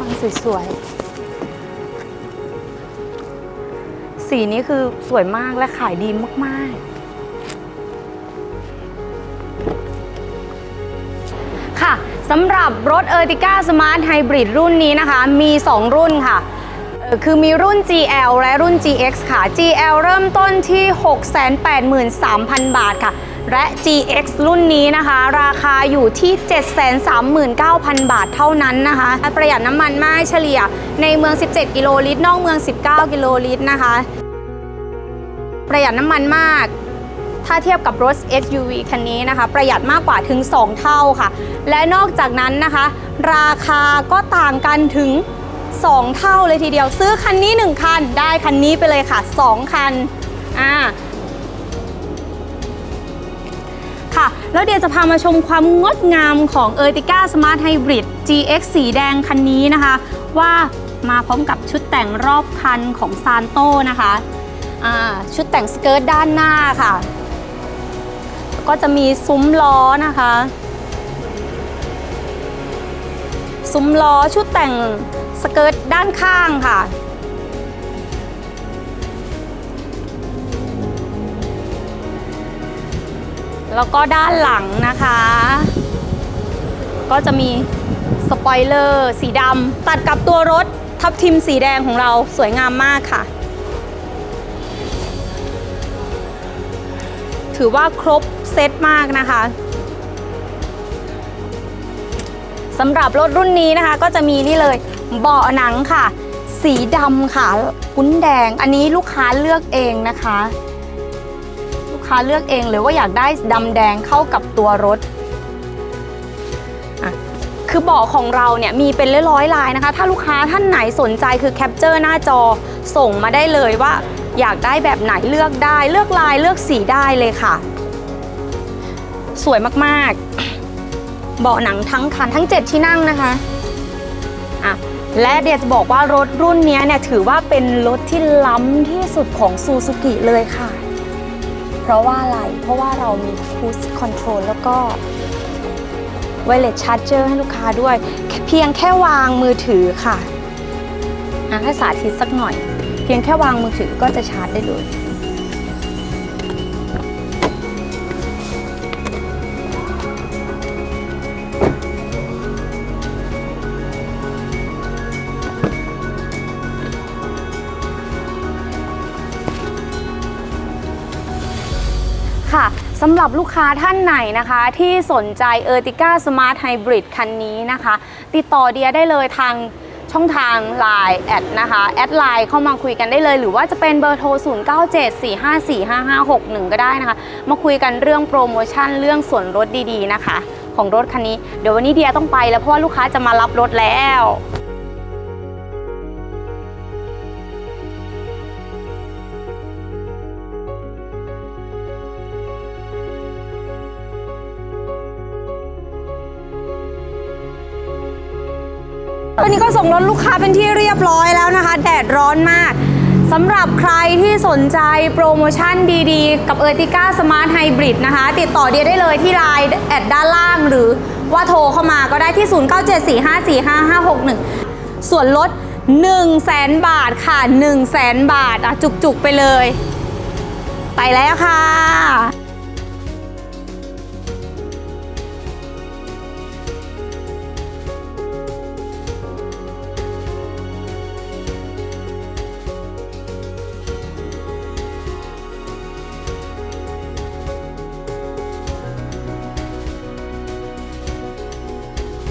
มันสวยๆ สีนี้คือสวยมากและขายดีมากๆ ค่ะสำหรับรถ Ertiga Smart Hybrid รุ่นนี้นะคะ มี 2 รุ่นค่ะคือมีรุ่น GL และรุ่น GX ค่ะ GL เริ่มต้นที่ 683,000 บาทค่ะ และ GX รุ่นนี้นะคะ ราคาอยู่ที่ 739,000 บาทเท่านั้นนะคะ ประหยัดน้ำมันมากเฉลี่ยในเมือง 17 กิโลลิตร นอกเมือง 19 กิโลลิตรนะคะ ประหยัดน้ำมันมาก ถ้าเทียบกับรถ SUV คันนี้นะคะ ประหยัดมากกว่าถึง 2 เท่าค่ะ และนอกจากนั้นนะคะ ราคาก็ต่างกันถึง 2 เท่าเลยทีเดียว ซื้อคันนี้ 1 คัน ได้คันนี้ไปเลยค่ะ 2 คันอ่า แล้วเดี๋ยวจะพามาชมความงดงามของ Ertiga Smart Hybrid GX สีแดงคันนี้นะคะ ว่ามาพร้อมกับชุดแต่งรอบคันของซานโตนะคะชุดแต่งสเกิร์ตด้านหน้าค่ะ ก็จะมีซุ้มล้อนะคะ ซุ้มล้อชุดแต่งสเกิร์ตด้านข้างค่ะ แล้วก็ด้านหลังนะคะ ก็จะมีสปอยเลอร์สีดำตัดกับตัวรถทับทิมสีแดงของเราสวยงามมากค่ะ ถือว่าครบเซตมากนะคะสำหรับรถรุ่นนี้นะคะ ก็จะมีนี่เลยเบาะหนังค่ะ สีดำค่ะคุ้นแดง อันนี้ลูกค้าเลือกเองนะคะ ค้าเลือกเองเลยว่าอยากได้ดำแดงเข้ากับตัวรถคือเบาะของเราเนี่ยมีเป็นร้อยๆลายนะคะ ถ้าลูกค้าท่านไหนสนใจคือแคปเจอร์หน้าจอส่งมาได้เลยว่า อยากได้แบบไหนเลือกได้ เลือกลายเลือกสีได้เลยค่ะ สวยมากๆ เบาะหนังทั้งคันทั้ง 7 ที่นั่งนะคะอะและเดียจะบอกว่ารถรุ่นนี้เนี่ยถือว่าเป็นรถที่ล้ำที่สุดของซูซูกิเลยค่ะ เพราะว่าอะไร เพราะว่าเรามี Cruise Control แล้วก็ Wireless Charger ให้ลูกค้าด้วย เพียงแค่วางมือถือค่ะอะให้สาธิตสักหน่อย เพียงแค่วางมือถือก็จะชาร์จได้เลย สำหรับลูกค้าท่านไหนนะคะ ที่สนใจ Ertiga Smart Hybrid คันนี้นะคะ ติดต่อเดียได้เลยทางช่องทาง Line แอดนะคะแอดไลน์เข้ามาคุยกันได้เลย หรือว่าจะเป็นเบอร์โทร 0974545561 ก็ได้นะคะ มาคุยกันเรื่องโปรโมชั่นเรื่องส่วนลดดีๆนะคะ ของรถคันนี้ เดี๋ยววันนี้เดียต้องไปแล้วเพราะว่าลูกค้าจะมารับรถแล้ว วันนี้ก็ส่งรถลูกค้าเป็นที่เรียบร้อยแล้วนะคะ แดดร้อนมากสำหรับใครที่สนใจโปรโมชั่นดีๆ กับ Ertiga Smart Hybrid นะคะ ติดต่อเดียได้เลยที่ไลน์แอดด้านล่างหรือว่าโทรเข้ามาก็ได้ที่ 0974545561 ส่วนลด 1 0 0 0 0แบาทค่ะ 1 0 0 0 0 0 บาทอะจุกๆ ไปเลย ไปแล้วค่ะ